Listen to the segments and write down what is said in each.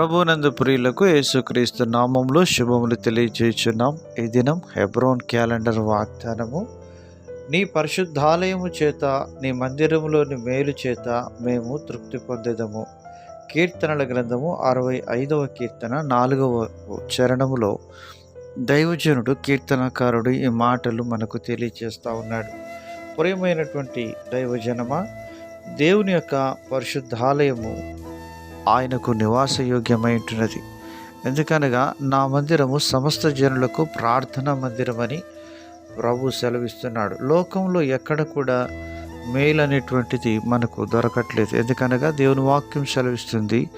ప్రభునందు ప్రియులకు యేసుక్రీస్తు నామంలో శుభములు తెలియజేయుచున్నాం ఈ దినం హెబ్రోన్ క్యాలెండర్ వాగ్దానము. నీ పరిశుద్ధాలయము చేత నీ మందిరములోని మేలు చేత మేము తృప్తి పొందేదము. కీర్తనల గ్రంథము అరవై ఐదవ కీర్తన నాలుగవ చరణములో దైవజనుడు కీర్తనకారుడు ఈ మాటలు మనకు తెలియజేస్తూ ఉన్నాడు. ప్రియమైనటువంటి దైవజనమా దేవుని యొక్క పరిశుద్ధాలయము ఆయనకు నివాసయోగ్యమై ఉంటున్నది ఎందుకనగా నా మందిరము సమస్త జనులకు ప్రార్థనా మందిరమని ప్రభు సెలవిస్తున్నాడు. లోకంలో ఎక్కడ కూడా మేలు అనేటువంటిది మనకు దొరకట్లేదు. ఎందుకనగా దేవుని వాక్యం సెలవిస్తుంది.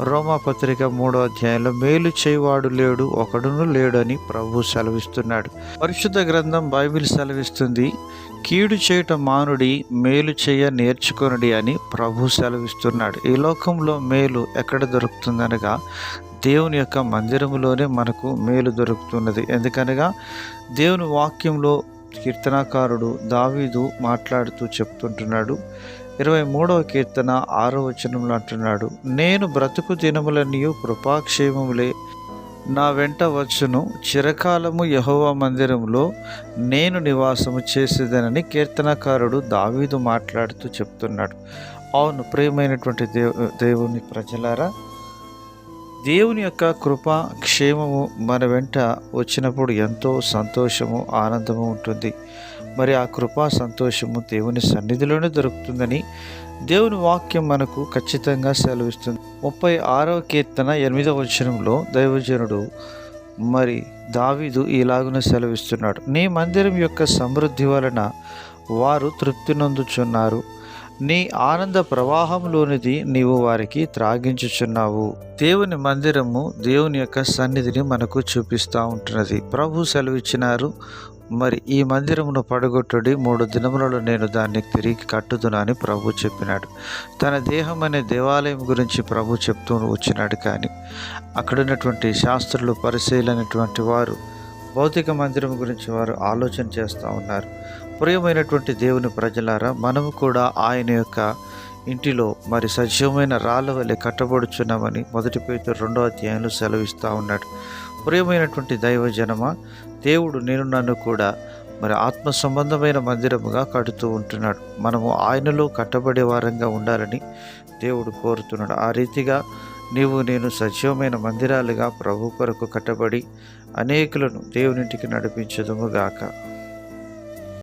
రోమా పత్రిక మూడో అధ్యాయంలో మేలు చేయవాడు లేడు ఒకడును లేడు అని ప్రభు సెలవిస్తున్నాడు. పరిశుద్ధ గ్రంథం బైబిల్ సెలవిస్తుంది. కీడు చేయట మానుడి మేలు చేయ నేర్చుకొనుడి అని ప్రభు సెలవిస్తున్నాడు. ఈ లోకంలో మేలు ఎక్కడ దొరుకుతుందనగా దేవుని యొక్క మందిరములోనే మనకు మేలు దొరుకుతున్నది. ఎందుకనగా దేవుని వాక్యంలో కీర్తనాకారుడు దావీదు మాట్లాడుతూ చెప్తుంటున్నాడు. ఇరవై మూడవ కీర్తన ఆరో వచనంలో అంటున్నాడు నేను బ్రతుకు దినములన్నీ కృపాక్షేమములే. నా వెంట వచ్చును. చిరకాలము యహోవా మందిరంలో నేను నివాసము చేసేదనని కీర్తనకారుడు దావీదు మాట్లాడుతూ చెప్తున్నాడు. అవును ప్రియమైనటువంటి దేవు దేవుని ప్రజలారా దేవుని యొక్క కృప క్షేమము మన వెంట వచ్చినప్పుడు ఎంతో సంతోషము ఆనందము ఉంటుంది. మరి ఆ కృపా సంతోషము దేవుని సన్నిధిలోనే దొరుకుతుందని దేవుని వాక్యం మనకు ఖచ్చితంగా సెలవిస్తుంది. ముప్పై ఆరవ కీర్తన ఎనిమిదవ వచనంలో దైవజనుడు మరి దావీదు ఇలాగున సెలవిస్తున్నాడు. నీ మందిరం యొక్క సమృద్ధి వలన వారు తృప్తి నొందుచున్నారు. నీ ఆనంద ప్రవాహంలోనిది నీవు వారికి త్రాగించుచున్నావు. దేవుని మందిరము దేవుని యొక్క సన్నిధిని మనకు చూపిస్తూ ఉంటున్నది. ప్రభు సెలవిచ్చినారు. మరి ఈ మందిరమును పడగొట్టుడి మూడు దినములలో నేను దాన్ని తిరిగి కట్టుదును అని ప్రభు చెప్పినాడు. తన దేహం అనే దేవాలయం గురించి ప్రభు చెప్తూ వచ్చినాడు కానీ అక్కడున్నటువంటి శాస్త్రులు పరిశీలనటువంటి వారు భౌతిక మందిరం గురించి వారు ఆలోచన చేస్తూ ఉన్నారు. ప్రియమైనటువంటి దేవుని ప్రజలారా మనము కూడా ఆయన యొక్క ఇంటిలో మరి సజీవమైన రాళ్ళ వల్లే కట్టబడుచున్నామని మొదటి పేరు రెండో అధ్యాయంలో సెలవిస్తూ ఉన్నాడు. ప్రియమైనటువంటి దైవ జనమ దేవుడు నేను నన్ను కూడా మరి ఆత్మ సంబంధమైన మందిరముగా కడుతూ ఉంటున్నాడు. మనము ఆయనలో కట్టబడే వారంగా ఉండాలని దేవుడు కోరుతున్నాడు. ఆ రీతిగా నీవు నేను సజీవమైన మందిరాలుగా ప్రభు కొరకు కట్టబడి అనేకులను దేవునింటికి నడిపించదుముగాక